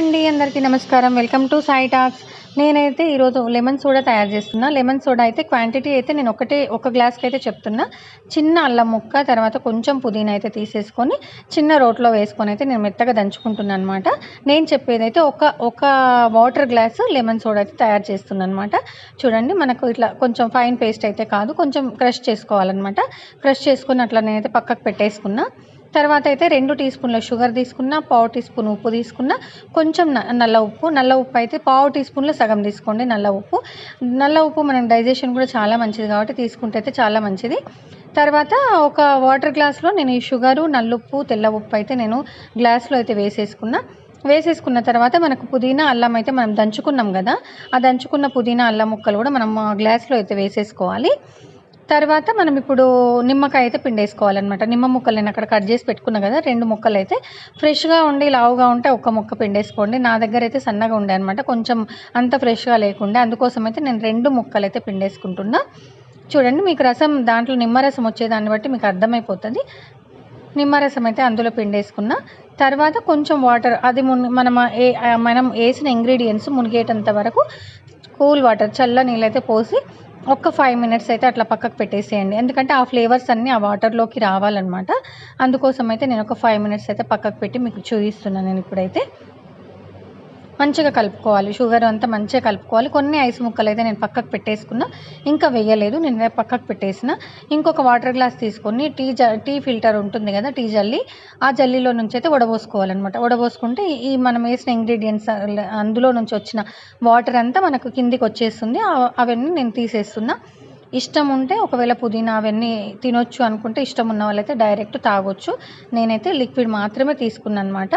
అండి అందరికీ నమస్కారం. Welcome to Sai talks. నేనైతే ఈరోజు లెమన్ సోడా తయారు చేస్తున్నా. లెమన్ సోడా అయితే క్వాంటిటీ అయితే నేను ఒకటే ఒక గ్లాస్కి అయితే చెప్తున్నా. చిన్న అల్లం ముక్క తర్వాత కొంచెం పుదీనా అయితే తీసేసుకొని చిన్న రోట్లో వేసుకొని అయితే నేను మెత్తగా దంచుకుంటున్నాను అనమాట నేను చెప్పేదైతే ఒక ఒక వాటర్ గ్లాస్ లెమన్ సోడా అయితే తయారు చేస్తున్నాను అనమాట చూడండి మనకు ఇట్లా కొంచెం ఫైన్ పేస్ట్ అయితే కాదు కొంచెం క్రష్ చేసుకోవాలన్నమాట. క్రష్ చేసుకుని అట్లా నేనైతే పక్కకు పెట్టేసుకున్నా. తర్వాత అయితే రెండు టీ స్పూన్ల షుగర్ తీసుకున్న పావు టీ స్పూన్ ఉప్పు తీసుకున్న కొంచెం నల్ల ఉప్పు. నల్ల ఉప్పు అయితే పావు టీ స్పూన్లో సగం తీసుకోండి నల్ల ఉప్పు. నల్ల ఉప్పు మనం డైజెషన్ కూడా చాలా మంచిది కాబట్టి తీసుకుంటే అయితే చాలా మంచిది. తర్వాత ఒక వాటర్ గ్లాస్లో నేను ఈ షుగరు నల్లుప్పు తెల్ల ఉప్పు అయితే నేను గ్లాస్లో అయితే వేసేసుకున్నా. వేసేసుకున్న తర్వాత మనకు పుదీనా అల్లం అయితే మనం దంచుకున్నాం కదా ఆ దంచుకున్న పుదీనా అల్లం ముక్కలు కూడా మనం గ్లాస్లో అయితే వేసేసుకోవాలి. తర్వాత మనం ఇప్పుడు నిమ్మకాయ అయితే పిండేసుకోవాలన్నమాట. నిమ్మ ముక్కలు నేను అక్కడ కట్ చేసి పెట్టుకున్నా కదా రెండు ముక్కలు అయితే ఫ్రెష్గా ఉండి లావుగా ఉంటే ఒక్క ముక్క పిండేసుకోండి. నా దగ్గర అయితే సన్నగా ఉండే అనమాట కొంచెం అంత ఫ్రెష్గా లేకుండే అందుకోసం అయితే నేను రెండు ముక్కలు అయితే పిండేసుకుంటున్నా. చూడండి మీకు రసం దాంట్లో నిమ్మరసం వచ్చేదాన్ని బట్టి మీకు అర్థమైపోతుంది. నిమ్మరసం అయితే అందులో పిండేసుకున్న. తర్వాత కొంచెం వాటర్ అది మున్ మనం ఏ మనం వేసిన ఇంగ్రీడియంట్స్ మునిగేటంత వరకు కూల్ వాటర్ చల్ల నీళ్ళైతే పోసి ఒక్క ఫైవ్ మినిట్స్ అయితే అట్లా పక్కకు పెట్టేసేయండి. ఎందుకంటే ఆ ఫ్లేవర్స్ అన్నీ ఆ వాటర్లోకి రావాలన్నమాట. అందుకోసం అయితే నేను ఒక ఫైవ్ మినిట్స్ అయితే పక్కకు పెట్టి మీకు చూపిస్తున్నాను నేను ఇప్పుడైతే. మంచిగా కలుపుకోవాలి. షుగర్ అంతా మంచిగా కలుపుకోవాలి. కొన్ని ఐస్ ముక్కలు అయితే నేను పక్కకు పెట్టేసుకున్నా ఇంకా వేయలేదు. నేను పక్కకు పెట్టేసిన. ఇంకొక వాటర్ గ్లాస్ తీసుకొని టీ జ టీ ఫిల్టర్ ఉంటుంది కదా టీ జల్లి ఆ జల్లీలో నుంచి అయితే వడబోసుకోవాలన్నమాట. వడబోసుకుంటే ఈ మనం వేసిన ఇంగ్రీడియంట్స్ అందులో నుంచి వచ్చిన వాటర్ అంతా మనకు కిందికి వచ్చేస్తుంది. అవన్నీ నేను తీసేస్తున్నా. ఇష్టం ఉంటే ఒకవేళ పుదీనా అవన్నీ తినొచ్చు అనుకుంటే ఇష్టం ఉన్న వాళ్ళైతే డైరెక్ట్ తాగొచ్చు. నేనైతే లిక్విడ్ మాత్రమే తీసుకున్నాను అనమాట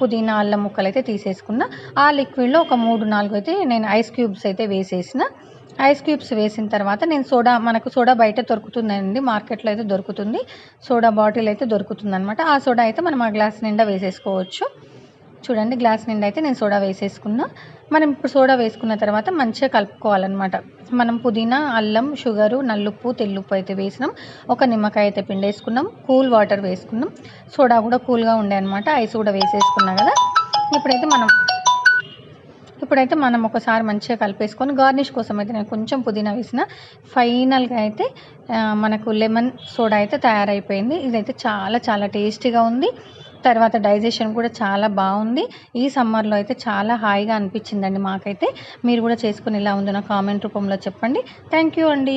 పుదీనా అల్లం ముక్కలు అయితే తీసేసుకున్న. ఆ లిక్విడ్లో ఒక మూడు నాలుగు అయితే నేను ఐస్ క్యూబ్స్ అయితే వేసేసిన. ఐస్ క్యూబ్స్ వేసిన తర్వాత నేను సోడా మనకు సోడా బయట దొరుకుతుందండి మార్కెట్లో అయితే దొరుకుతుంది. సోడా బాటిల్ అయితే దొరుకుతుంది అనమాట ఆ సోడా అయితే మనం ఆ గ్లాస్ నిండా వేసేసుకోవచ్చు. చూడండి గ్లాస్ నిండా అయితే నేను సోడా వేసేసుకున్నా. మనం ఇప్పుడు సోడా వేసుకున్న తర్వాత మంచిగా కలుపుకోవాలన్నమాట. మనం పుదీనా అల్లం షుగరు నల్లుప్పు తెల్లుప్పు అయితే వేసినాం. ఒక నిమ్మకాయ అయితే పిండేసుకున్నాం. కూల్ వాటర్ వేసుకున్నాం. సోడా కూడా కూల్గా ఉండే అనమాట ఐస్ కూడా వేసేసుకున్నాం కదా. ఇప్పుడైతే మనం ఇప్పుడైతే మనం ఒకసారి మంచిగా కలిపేసుకొని గార్నిష్ కోసం అయితే నేను కొంచెం పుదీనా వేసిన. ఫైనల్గా అయితే మనకు లెమన్ సోడా అయితే తయారైపోయింది. ఇదైతే చాలా చాలా టేస్టీగా ఉంది. తర్వాత డైజెషన్ కూడా చాలా బాగుంది. ఈ సమ్మర్లో అయితే చాలా హాయిగా అనిపించిందండి మాకైతే. మీరు కూడా చేసుకుని ఇలా ఉందో నా కామెంట్ రూపంలో చెప్పండి. థ్యాంక్ యూ అండి.